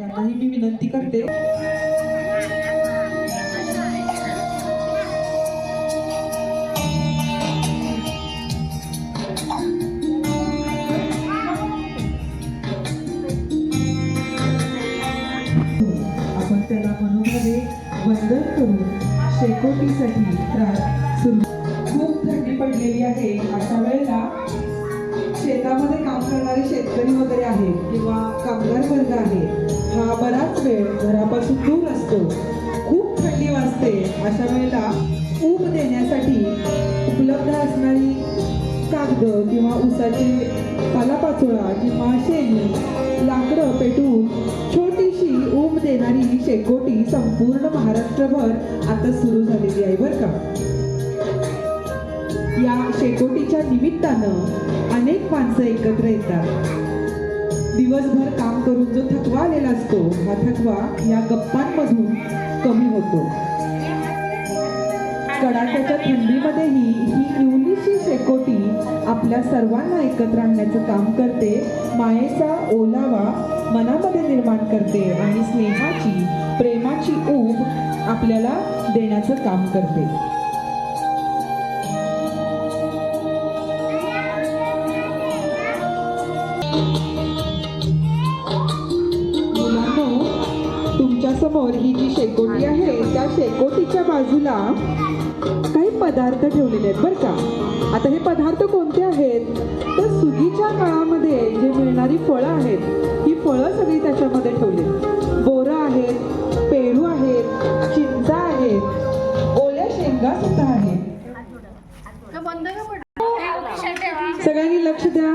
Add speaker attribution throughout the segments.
Speaker 1: यांनाही मी विनंती करते. आपण त्याला मनोभावे वंदन करून शेकोटीसाठी त्रास सुरू. खूप थंडी पडलेली आहे. अशा वेळेला शेतामध्ये काम करणारे शेतकरी वगैरे आहे किंवा कामगार वर्ग आहे. हा बराच वेळ घरापासून दूर असतो. खूप थंडी वाजते. अशा वेळेला ऊब देण्यासाठी उपलब्ध असणारी कागद किंवा उसाचे पालापाचोळा किंवा शेणी लाकडं पेटवून छोटीशी ऊब देणारी ही शेकोटी संपूर्ण महाराष्ट्रभर आता सुरू झालेली आहे बरं का? या शेकोटीच्या निमित्तानं अनेक माणसं एकत्र येतात. दिवसभर काम करून जो थकवा आलेला असतो हा थकवा या गप्पांमधून कमी होतो. कडाक्याच्या थंडीमध्येही ही इवलीशी शेकोटी आपल्या सर्वांना एकत्र आणण्याचं काम करते मायेचा ओलावा मनामध्ये निर्माण करते आणि स्नेहाची प्रेमाची ऊब आपल्याला देण्याचं काम करते. मुलांनो समोर ही जी शेकोटी आहे त्या शेकोटीच्या बाजूला काही पदार्थ ठेवलेले आहेत बरं का. आता हे पदार्थ कोणते आहेत? तर सुगीच्या काळामध्ये जे मिळणारी फळं आहेत ही फळं सगळी त्याच्यामध्ये ठेवली बोरं आहेत पेरू आहेत चिंचा आहेत ओल्या शेंगा सुद्धा आहेत. सगळ्यांनी लक्ष द्या.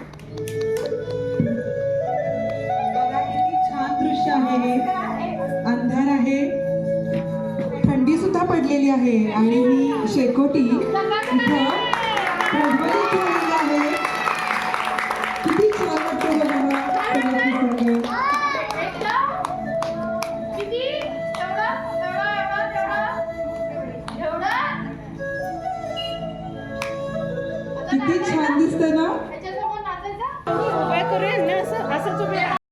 Speaker 1: आहे आणि ही शेकोटी किती छान वाटतं ना?